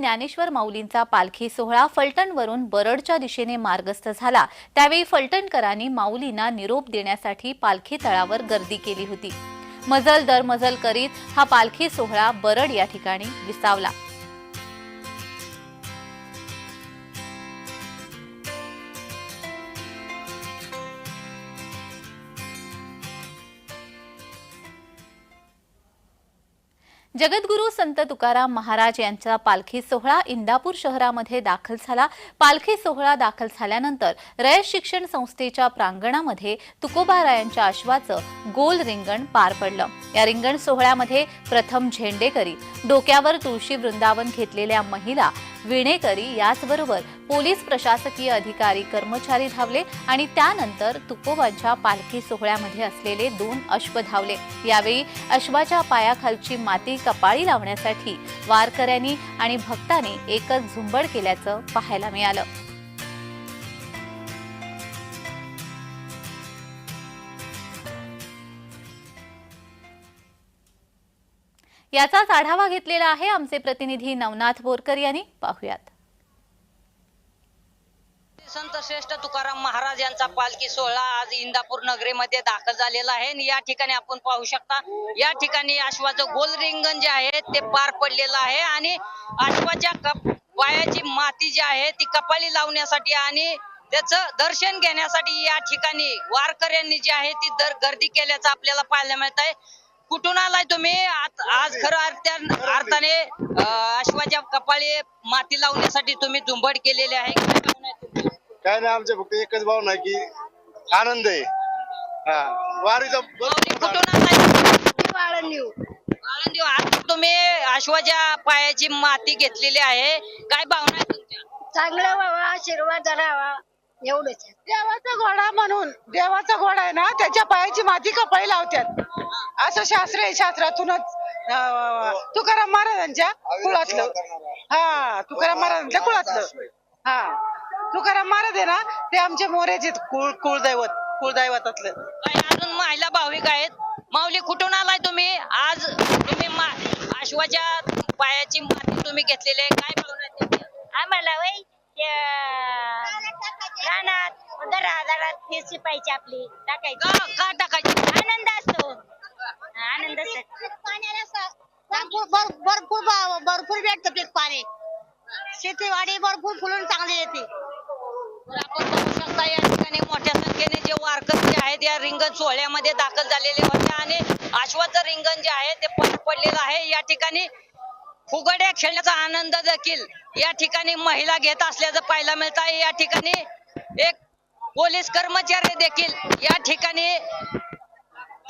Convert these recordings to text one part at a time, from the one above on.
ज्ञानेश्वर माऊलींचा पालखी सोहळा फलटणवरून बरडच्या दिशेने मार्गस्थ झाला. त्यावेळी फलटणकरांनी माऊलींना निरोप देण्यासाठी पालखी तळावर गर्दी केली होती. मजल दर मजल करीत हा पालखी सोहळा बरड या ठिकाणी विसावला. जगद्गुरू संत तुकाराम महाराज यांचा पालखी सोहळा इंदापूर शहरामध्ये दाखल झाला. पालखी सोहळा दाखल झाल्यानंतर रयत शिक्षण संस्थेच्या प्रांगणामध्ये तुकोबारायांच्या अश्वाचं गोल रिंगण पार पडलं. या रिंगण सोहळ्यामध्ये प्रथम झेंडेकरी डोक्यावर तुळशी वृंदावन घेतलेल्या महिला विणेकरी याचबरोबर पोलीस प्रशासकीय अधिकारी कर्मचारी धावले आणि त्यानंतर तुकोबांच्या पालखी सोहळ्यामध्ये असलेले दोन अश्व धावले. यावेळी अश्वाच्या पायाखालची माती कपाळी लावण्यासाठी वारकऱ्यांनी आणि भक्तांनी एकच झुंबड केल्याचं पाहायला मिळालं. याचाच आढावा घेतलेला आहे आमचे प्रतिनिधी नवनाथ बोरकर यांनी. पाहुयात. संत श्रेष्ठ तुकाराम महाराज यांचा पालखी सोहळा आज इंदापूर नगरीमध्ये दाखल झालेला आहे. या ठिकाणी आपण पाहू शकता या ठिकाणी अश्वाचं गोल रिंगण जे आहे ते पार पडलेलं आहे. आणि अश्वाच्या कप पायाची माती जी आहे ती कपाळी लावण्यासाठी आणि त्याचं दर्शन घेण्यासाठी या ठिकाणी वारकऱ्यांनी जी आहे ती दर गर्दी केल्याचं आपल्याला पाहायला मिळत आहे कुठून आलाय तुम्ही? आज खरं अर्थ्या अर्थाने अश्वाच्या कपाळी माती लावण्यासाठी तुम्ही झुंबड केलेले आहे. काय भावना आहे तुमची? काय नाही आमच्या फक्त एकच भावना आहे की आनंद आहे. हा वारीचा कुठून आलाय? आज तुम्ही अश्वाच्या पायाची माती घेतलेली आहे. काय भावना आहे तुमच्या? चांगलं व्हावं आशीर्वाद राहावा. एवढंच आहे. देवाचा घोडा म्हणून देवाचा घोडा आहे ना त्याच्या पायाची माती कपाळी लावतात असं शास्त्र आहे शास्त्रातूनच. अं, तुकाराम महाराजांच्या कुळातलं. हा तुकाराम महाराजांच्या कुळातलं. हा. तुकाराम महाराज आहे ना ते आमचे मोरेचे कुळ कुळदैवत कुळदैवतातलं. काय अजून महिला भाविक आहेत. माऊली कुठून आलाय तुम्ही? आज तुम्ही मा- अश्वाच्या पायाची माती तुम्ही घेतलेली आहे. काय भावना आहे? आम्हाला वय रानात दरा दरात फिरशी पाहिजे आपली. टाकायची. का का टाकायची. आनंद असतो. आनंद भरपूर भरपूर भेटतं पीक पाणी. शेतीवाडी भरपूर फुलून चांगली येते. तर आपण बघू शकता या ठिकाणी मोठ्या संख्येने जे वारकरी जे आहेत या रिंगण सोहळ्यामध्ये दाखल झालेले होते आणि अश्वाचं रिंगण जे आहे ते पार पडलेलं आहे. या ठिकाणी फुगड्या खेळण्याचा आनंद देखील या ठिकाणी महिला घेत असल्याचं पाहायला मिळत आहे. या ठिकाणी एक पोलीस कर्मचारी देखील या ठिकाणी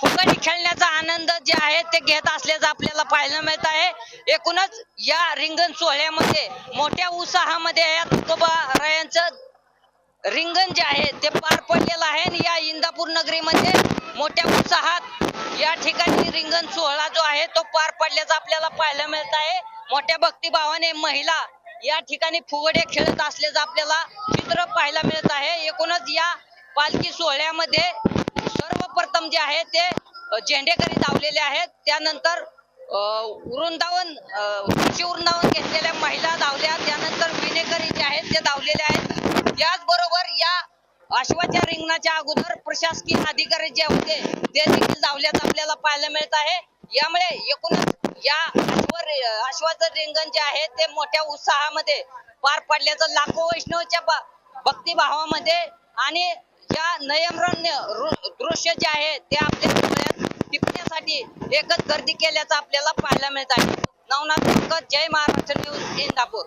फुगडी खेळण्याचा आनंद जे आहे ते घेत असल्याचं आपल्याला पाहायला मिळत आहे. एकूणच या रिंगण सोहळ्यामध्ये मोठ्या उत्साहामध्ये या तुकोबा रायांचं रिंगण जे आहे ते पार पडलेलं आहे आणि या इंदापूर नगरीमध्ये मोठ्या उत्साहात या ठिकाणी रिंगण सोहळा जो आहे तो पार पडल्याचा आपल्याला पाहायला मिळत आहे. मोठ्या भक्तिभावाने महिला या ठिकाणी फुगडे खेळत असल्याचं आपल्याला चित्र पाहायला मिळत आहे. एकूणच या पालखी सोहळ्यामध्ये सर्वप्रथम जे आहे ते झेंडेकरी धावलेले आहेत. त्यानंतर अ, वृंदावन ऋषी वृंदावन घेतलेल्या महिला धावल्या. त्यानंतर विनेकरी जे आहेत ते धावलेले आहेत. त्याचबरोबर या अश्वाच्या रिंगणाच्या अगोदर प्रशासकीय अधिकारी जे होते ते देखील धावल्याचं आपल्याला पाहायला मिळत आहे. यामुळे एकूणच या अश्वर रिंगण जे आहे ते मोठ्या उत्साहामध्ये पार पडल्याचं लाखो वैष्णवच्या भक्तिभावामध्ये आणि या नयमरण्य दृश्य जे आहे ते आपल्या डोळ्यात टिपण्यासाठी एकच गर्दी केल्याचं आपल्याला पाहायला मिळत आहे. नवनाथ जय महाराष्ट्र न्यूज इंदापूर.